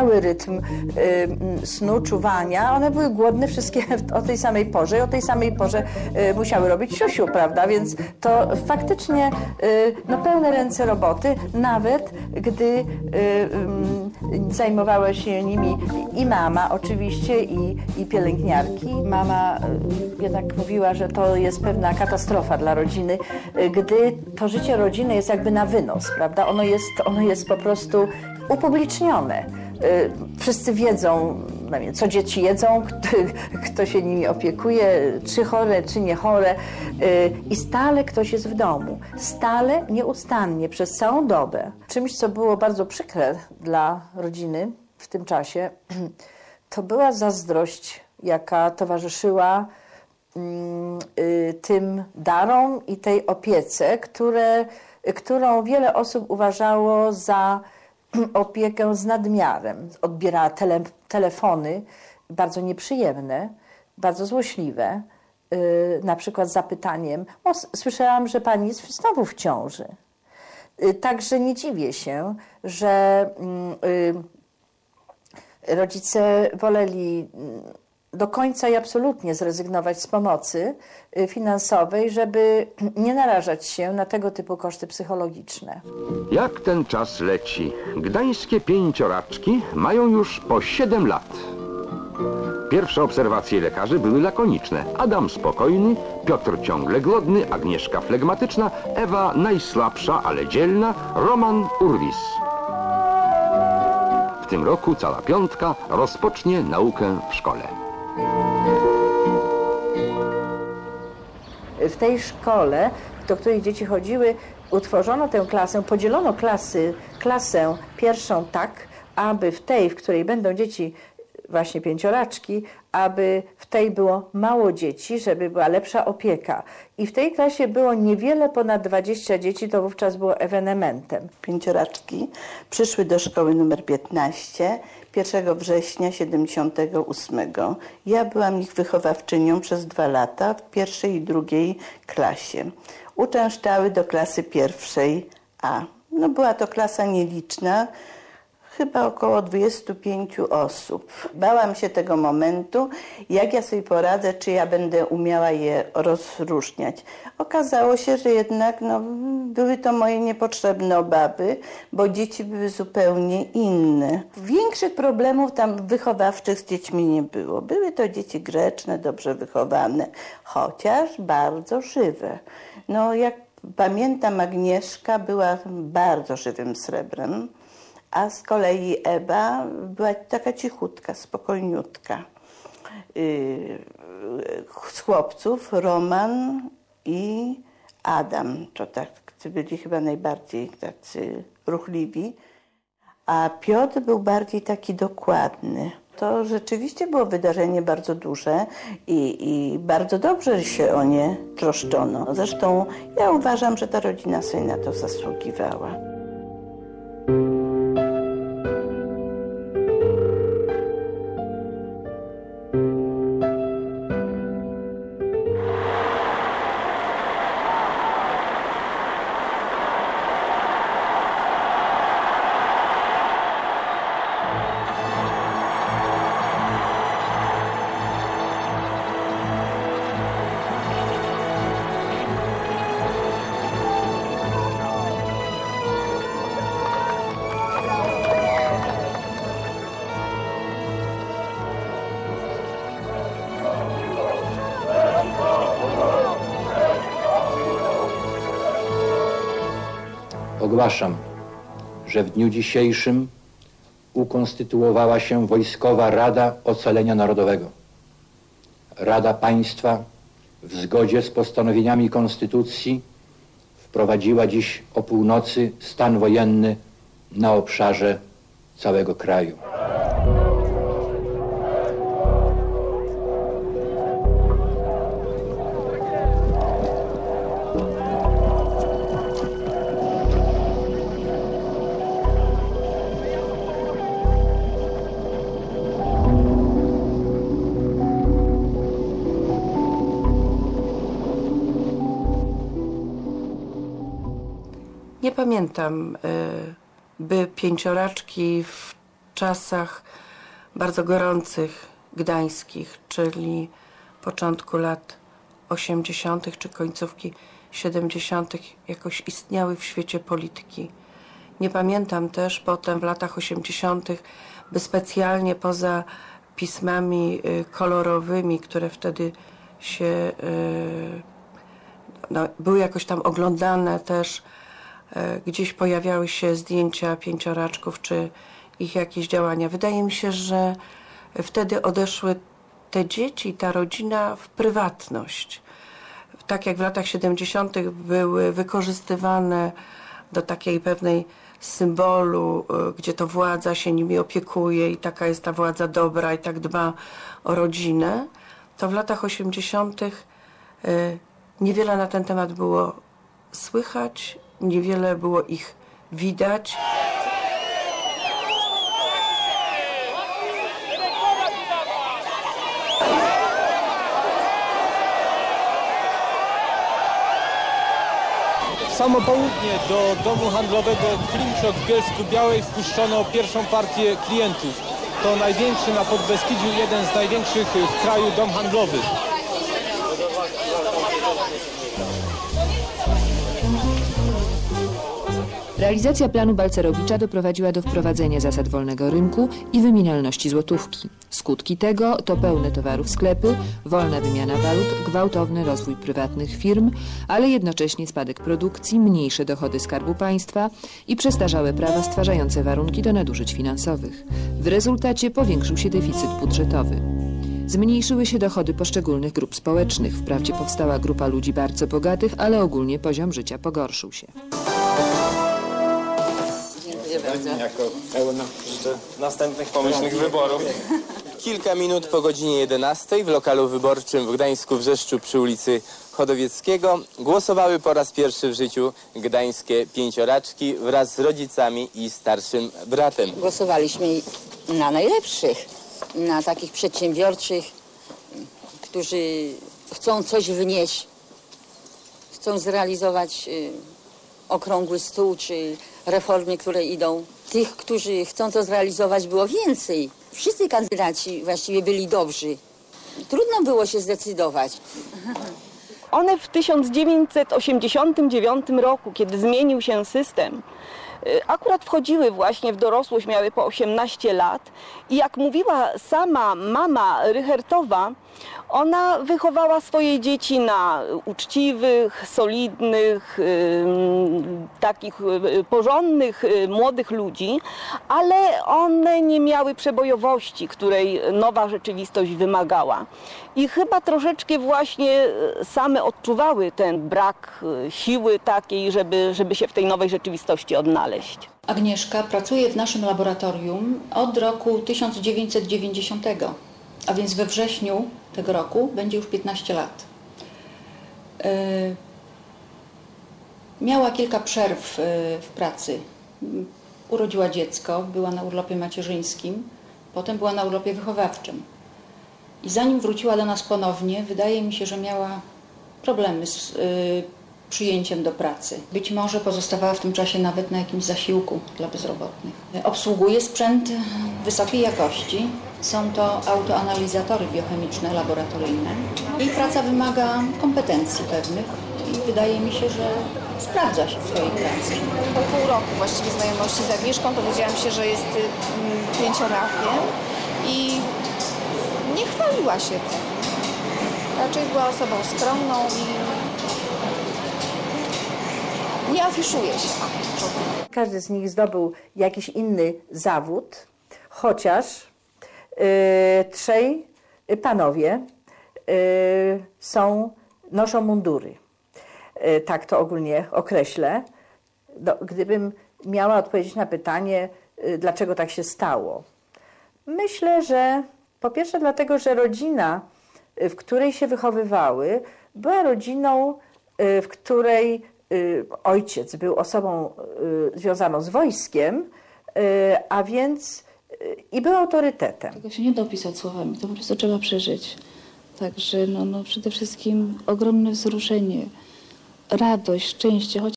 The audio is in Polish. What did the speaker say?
stały rytm y, snu, czuwania. One były głodne wszystkie o tej samej porze i o tej samej porze y, musiały robić siusiu, prawda? Więc to faktycznie y, no, pełne ręce roboty, nawet gdy y, y, zajmowała się nimi i mama oczywiście, i, i pielęgniarki. Mama y, jednak mówiła, że to jest pewna katastrofa dla rodziny, y, gdy to życie rodziny jest jakby na wynos, prawda? Ono jest, ono jest po prostu upublicznione. Y, Wszyscy wiedzą, co dzieci jedzą, kto, kto się nimi opiekuje, czy chore, czy nie chore. Y, I stale ktoś jest w domu. Stale, nieustannie, przez całą dobę. Czymś, co było bardzo przykre dla rodziny w tym czasie, to była zazdrość, jaka towarzyszyła mm, y, tym darom i tej opiece, które, którą wiele osób uważało za opiekę z nadmiarem. Odbierała tele, telefony bardzo nieprzyjemne, bardzo złośliwe, y, na przykład z zapytaniem: O, słyszałam, że pani jest znowu w ciąży. Y, Także nie dziwię się, że mm, y, rodzice woleli mm, do końca i absolutnie zrezygnować z pomocy y, finansowej, żeby nie narażać się na tego typu koszty psychologiczne. Jak ten czas leci? Gdańskie pięcioraczki mają już po 7 lat. Pierwsze obserwacje lekarzy były lakoniczne. Adam spokojny, Piotr ciągle głodny, Agnieszka flegmatyczna, Ewa najsłabsza, ale dzielna, Roman urwis. W tym roku cała piątka rozpocznie naukę w szkole. W tej szkole, do której dzieci chodziły, utworzono tę klasę, podzielono klasy, klasę pierwszą tak, aby w tej, w której będą dzieci właśnie pięcioraczki, aby w tej było mało dzieci, żeby była lepsza opieka. I w tej klasie było niewiele ponad 20 dzieci, to wówczas było ewenementem. pięcioraczki przyszły do szkoły numer 15 1 września 78. Ja byłam ich wychowawczynią przez dwa lata w pierwszej i drugiej klasie. Uczęszczały do klasy pierwszej A. No była to klasa nieliczna, chyba około 25 osób. Bałam się tego momentu, jak ja sobie poradzę, czy ja będę umiała je rozróżniać. Okazało się, że jednak no, były to moje niepotrzebne obawy, bo dzieci były zupełnie inne. Większych problemów tam wychowawczych z dziećmi nie było. Były to dzieci grzeczne, dobrze wychowane, chociaż bardzo żywe. No, jak pamiętam, Agnieszka była bardzo żywym srebrem. A z kolei Ewa była taka cichutka, spokojniutka. Yy, Z chłopców Roman i Adam, to tak byli chyba najbardziej tacy ruchliwi. A Piotr był bardziej taki dokładny. To rzeczywiście było wydarzenie bardzo duże i, i bardzo dobrze się o nie troszczono. Zresztą ja uważam, że ta rodzina sobie na to zasługiwała. Ogłaszam, że w dniu dzisiejszym ukonstytuowała się Wojskowa Rada Ocalenia Narodowego. Rada Państwa w zgodzie z postanowieniami Konstytucji wprowadziła dziś o północy stan wojenny na obszarze całego kraju. Pamiętam, y, by pięcioraczki w czasach bardzo gorących gdańskich, czyli początku lat 80. czy końcówki 70. jakoś istniały w świecie polityki. Nie pamiętam też potem w latach 80., by specjalnie poza pismami y, kolorowymi, które wtedy się y, no, były jakoś tam oglądane też, gdzieś pojawiały się zdjęcia pięcioraczków czy ich jakieś działania. Wydaje mi się, że wtedy odeszły te dzieci, ta rodzina w prywatność. Tak jak w latach 70. były wykorzystywane do takiej pewnej symbolu, e, gdzie to władza się nimi opiekuje i taka jest ta władza dobra i tak dba o rodzinę, to w latach 80. e, niewiele na ten temat było słychać, niewiele było ich widać. Samo południe do domu handlowego Klimczok w Bielsku Białej wpuszczono pierwszą partię klientów. To największy na Podbeskidziu, jeden z największych w kraju dom handlowy. Realizacja planu Balcerowicza doprowadziła do wprowadzenia zasad wolnego rynku i wymienialności złotówki. Skutki tego to pełne towarów sklepy, wolna wymiana walut, gwałtowny rozwój prywatnych firm, ale jednocześnie spadek produkcji, mniejsze dochody Skarbu Państwa i przestarzałe prawa stwarzające warunki do nadużyć finansowych. W rezultacie powiększył się deficyt budżetowy. Zmniejszyły się dochody poszczególnych grup społecznych. Wprawdzie powstała grupa ludzi bardzo bogatych, ale ogólnie poziom życia pogorszył się. Jako pełno życzę następnych pomyślnych wyborów. Kilka minut po godzinie 11 w lokalu wyborczym w Gdańsku Wrzeszczu przy ulicy Chodowieckiego głosowały po raz pierwszy w życiu gdańskie pięcioraczki wraz z rodzicami i starszym bratem. Głosowaliśmy na najlepszych, na takich przedsiębiorczych, którzy chcą coś wnieść, chcą zrealizować y, okrągły stół czy reformy, które idą. Tych, którzy chcą to zrealizować było więcej. Wszyscy kandydaci właściwie byli dobrzy. Trudno było się zdecydować. One w 1989 roku, kiedy zmienił się system, akurat wchodziły właśnie w dorosłość, miały po 18 lat i jak mówiła sama mama Rychertowa, ona wychowała swoje dzieci na uczciwych, solidnych, takich y, porządnych, y, młodych ludzi, ale one nie miały przebojowości, której nowa rzeczywistość wymagała. I chyba troszeczkę właśnie y, same odczuwały ten brak y, siły takiej, żeby, żeby się w tej nowej rzeczywistości odnaleźć. Agnieszka pracuje w naszym laboratorium od roku 1990, a więc we wrześniu tego roku będzie już 15 lat. Yy, Miała kilka przerw yy, w pracy. Urodziła dziecko, była na urlopie macierzyńskim, potem była na urlopie wychowawczym. I zanim wróciła do nas ponownie, wydaje mi się, że miała problemy z y, przyjęciem do pracy. Być może pozostawała w tym czasie nawet na jakimś zasiłku dla bezrobotnych. Obsługuje sprzęt wysokiej jakości. Są to autoanalizatory biochemiczne, laboratoryjne. Jej praca wymaga kompetencji pewnych i wydaje mi się, że sprawdza się w swojej pracy. Po pół roku właściwie znajomości z Agnieszką dowiedziałam się, że jest y, pięciorakiem i nie chwaliła się tym. Raczej była osobą skromną i nie afiszuje się. Każdy z nich zdobył jakiś inny zawód, chociaż y, trzej panowie y, są, noszą mundury. Y, tak to ogólnie określę. No, gdybym miała odpowiedzieć na pytanie, y, dlaczego tak się stało. Myślę, że po pierwsze dlatego, że rodzina, y, w której się wychowywały, była rodziną, y, w której y, ojciec był osobą y, związaną z wojskiem, y, a więc y, i był autorytetem. Tego się nie da opisać słowami, to po prostu trzeba przeżyć. Także no, no przede wszystkim ogromne wzruszenie, radość, szczęście, choć